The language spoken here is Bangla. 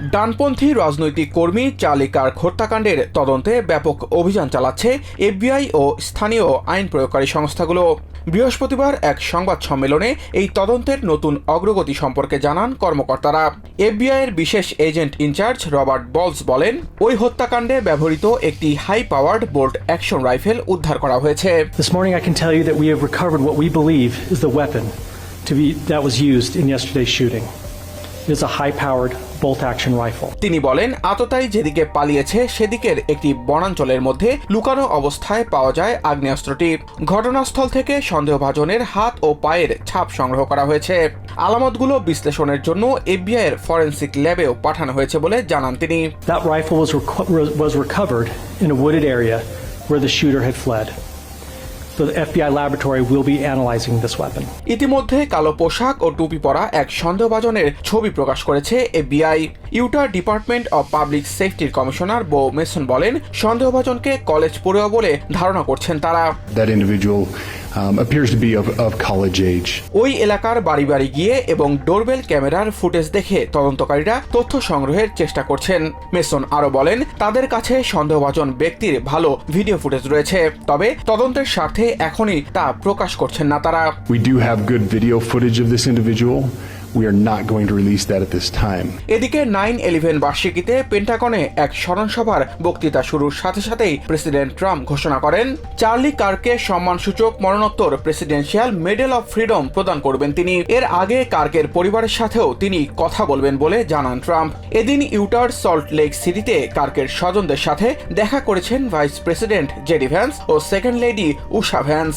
ডানপন্থী রাজনৈতিক কর্মী চার্লি কার্ক হত্যাকাণ্ডের তদন্তে ব্যাপক অভিযান চালাচ্ছে এফবিআই ও স্থানীয় আইন প্রয়োগকারী সংস্থাগুলো। বৃহস্পতিবার এক সংবাদ সম্মেলনে এই তদন্তের নতুন অগ্রগতি সম্পর্কে জানান কর্মকর্তারা। এফবিআই এর বিশেষ এজেন্ট ইনচার্জ রবার্ট বলস বলেন ওই হত্যাকাণ্ডে ব্যবহৃত একটি high powered bolt action rifle উদ্ধার করা হয়েছে। This morning, I can tell you that we have recovered what we believe is the weapon to be, that was used in yesterday's shooting. Is a high powered bolt action rifle. তিনি বলেন আততায়ী যেদিকে পালিয়েছে সেদিকের একটি বনাঞ্চলের মধ্যে লুকানো অবস্থায় পাওয়া যায় আগ্নেয়াস্ত্রটি ঘটনাস্থল থেকে সন্দেহভাজনের হাত ও পায়ের ছাপ সংগ্রহ করা হয়েছে আলামতগুলো বিশ্লেষণের জন্য এফবিআই এর ফরেন্সিক ল্যাবেও পাঠানো হয়েছে বলে জানান তিনি That rifle was, was recovered in a wooded area where the shooter had fled. The FBI laboratory will be analyzing this weapon. ইতিমধ্যে কালো পোশাক ও টুপি পরা এক সন্দেহভাজনের ছবি প্রকাশ করেছে এফবিআই ইউটার ডিপার্টমেন্ট অব পাবলিক সেফটির কমিশনার বো মেসন বলেন সন্দেহভাজনকে কলেজ পড়ুয়া বলে ধারণা করছেন তারা That individual um, appears to be of, of college age. ওই এলাকার বাড়ি বাড়ি গিয়ে এবং ডোরবেল ক্যামেরার ফুটেজ দেখে তদন্তকারীরা তথ্য সংগ্রহের চেষ্টা করছেন মেসন আরও বলেন তাদের কাছে সন্দেহভাজন ব্যক্তির ভালো ভিডিও ফুটেজ রয়েছে তবে তদন্তের স্বার্থে এখনই তা প্রকাশ করছেন না তারা We do have good video footage of this individual. We are not going to release that at this time. এদিকে নাইন ইলেভেন বার্ষিকীতে পেন্টাগনে এক স্মরণসভার বক্তৃতা শুরুর সাথে সাথেই প্রেসিডেন্ট ট্রাম্প ঘোষণা করেন, চার্লি কার্কে সম্মানসূচক মরণোত্তর প্রেসিডেন্সিয়াল মেডেল অফ ফ্রিডম প্রদান করবেন তিনি। এর আগে কার্কের পরিবারের সাথেও তিনি কথা বলবেন বলে জানান ট্রাম্প এদিন ইউটার সল্ট লেক সিটিতে কার্কের স্বজনদের সাথে দেখা করেছেন ভাইস প্রেসিডেন্ট জেডি ভ্যান্স ও second lady Usha Vance